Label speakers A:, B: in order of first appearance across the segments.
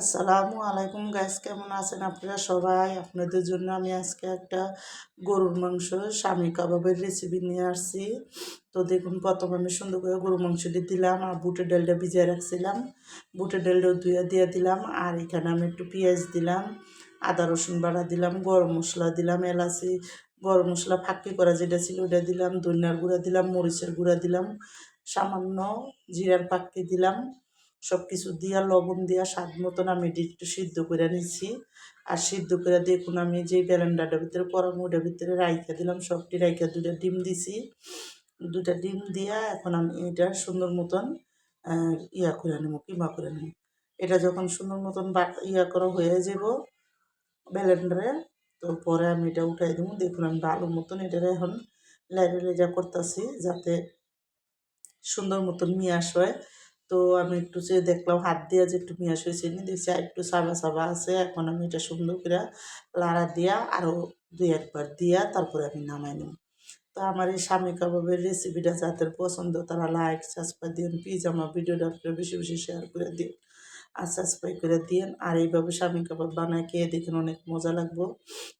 A: আসসালামু আলাইকুম গাইস কেমন আছেন আপনারা সবাই? আপনাদের জন্য আমি আজকে একটা গরুর মাংস, স্বামী কাবাবের রেসিপি নিয়ে আসছি। তো দেখুন, প্রথম আমি সুন্দর করে গরুর মাংসটি দিলাম আর বুটের ডালটা ভিজিয়ে রাখছিলাম। বুটের ডালটা ধুয়ে দিয়ে দিলাম আর এখানে আমি একটু পেঁয়াজ দিলাম, আদা রসুন বাড়া দিলাম, গরম মশলা দিলাম, এলাচি, গরম মশলা ফাঁকি করা যেটা ছিল ওটা দিলাম, ধনিয়ার গুঁড়া দিলাম, মরিচের গুঁড়া দিলাম, সামান্য জিরার পাক্কি দিলাম। সব কিছু দিয়া, লবণ দিয়া, স্বাদ মতন আমি একটু সিদ্ধ করে নিচ্ছি আর সিদ্ধ করে দেখুন আমি যে ব্যালেন্ডারটার ভিতরে পরাম ওটার ভিতরে রাইখা দিলাম, সবটি রাইখা দুটা ডিম দিছি। দুটা ডিম দিয়া এখন আমি এটা সুন্দর মতন ইয়া করে নেব, কিমা করে নেব। এটা যখন সুন্দর মতন ইয়া করা হয়ে যাব ব্যালেন্ডারে, তো পরে আমি এটা উঠাই দেবো। দেখুন আমি ভালো মতন এটা এখন লেজা লেজা করতেছি যাতে সুন্দর মতন মিয়াস হয় তো আমি একটু যে দেখলাম হাত দিয়ে যে একটু মিয়াস হয়েছে নি দেখছি একটু সাবা সাবা আছে। এখন আমি এটা সুন্দর করে লাড়া দিয়া আরও দুই একবার দিয়া তারপরে আমি নামাই নেব। তো আমার এই স্বামী কাবাবের রেসিপিটা যাদের পছন্দ, তারা লাইক সাবস্ক্রাইব দিন প্লিজ আমার ভিডিওটা বেশি বেশি শেয়ার করে দিন আর সাবস্ক্রাইব করে দিন আর এইভাবে স্বামী কাবাব বানায় খেয়ে দেখেন অনেক মজা লাগবো।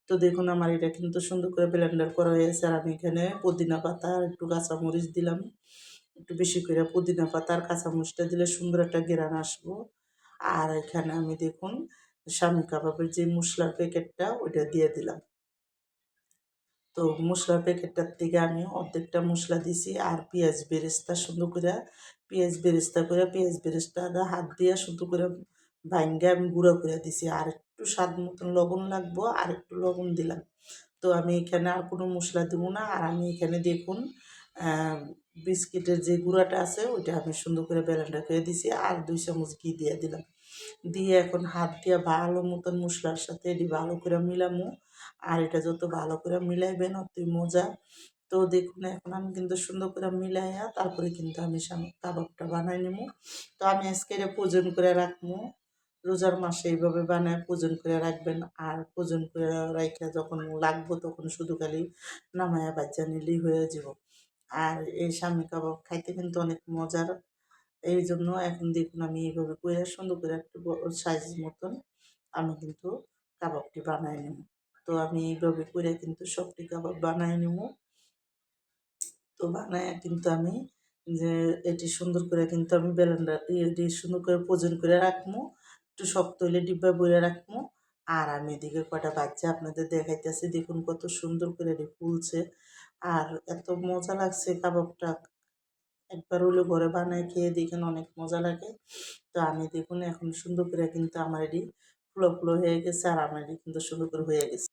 A: তো দেখুন আমার এটা কিন্তু সুন্দর করে ব্লেন্ডার করা হয়েছে। আর আমি এখানে পুদিনা পাতা আর একটু কাঁচামরিচ দিলাম। একটু বেশি করে পুদিনা পাতার কাঁচামরিচটা দিলে সুন্দর একটা গেরান আসব। আর এখানে আমি দেখুন, স্বামী কাবাবের যে মশলার প্যাকেটটা, ওইটা দিয়ে দিলাম। তো মশলার প্যাকেটটার থেকে আমি অর্ধেকটা মশলা দিছি আর পেঁয়াজ বেরেস্তা সুন্দর করে, পেঁয়াজ বেরেস্তা করে, পেঁয়াজ বেরেস্তা হাত দিয়ে সুন্দর করে ভাঙ্গে আমি গুঁড়ো করে দিছি। আর একটু স্বাদ মতন লবণ লাগবো, আর একটু লবণ দিলাম। তো আমি এখানে আর কোনো মশলা দেবো না। আর আমি এখানে দেখুন বিস্কিটের যে গুঁড়াটা আছে, ওইটা আমি সুন্দর করে ব্যালেন্ডার করে দিছি আর দুই চামচ ঘি দিয়ে দিলাম। দিয়ে এখন হাত দিয়ে ভালো মতন মশলার সাথে এটি ভালো করে মিলামো। আর এটা যত ভালো করে মিলাইবেন, অতই মজা। তো দেখুন, এখন আমি কিন্তু সুন্দর করে মিলাইয়া তারপরে কিন্তু আমি কাবাবটা বানাই নেব তো আমি আজকে এটা পোজন করে রাখব রোজার মাসে এইভাবে বানায় পূজন করে রাখবেন। আর পূজন করে রাখা যখন লাগবো তখন শুধু খালি নামায়া বাচ্চা নিলেই হয়ে যাব আর এই স্বামী কাবাব খাইতে কিন্তু অনেক মজার। এই জন্য এখন দেখুন আমি এইভাবে করে সুন্দর করে একটু সাইজ মতন আমি কিন্তু কাবাবটি বানাই নেব তো আমি এইভাবে করে কিন্তু সবটি কাবাব বানাই নেব তো বানায় কিন্তু আমি যে এটি সুন্দর করে কিন্তু আমি বেলেন্ডার সুন্দর করে পোজন করে রাখব একটু শক্ত হলে ডিব্বা বইরে রাখব আর আমি এদিকে কটা বাচ্চা আপনাদের দেখাইতেছি, দেখুন কত সুন্দর করে এটি ফুলছে। আর এত মজা লাগছে কাবাবটা। একবার হলে ঘরে বানাই খেয়ে দেখেন অনেক মজা লাগে। তো আমি দেখুন এখন সুন্দর করে কিন্তু আমার এটি ফুলো ফুলো হয়ে গেছে আর আমার এটি কিন্তু সুন্দর করে হয়ে গেছে।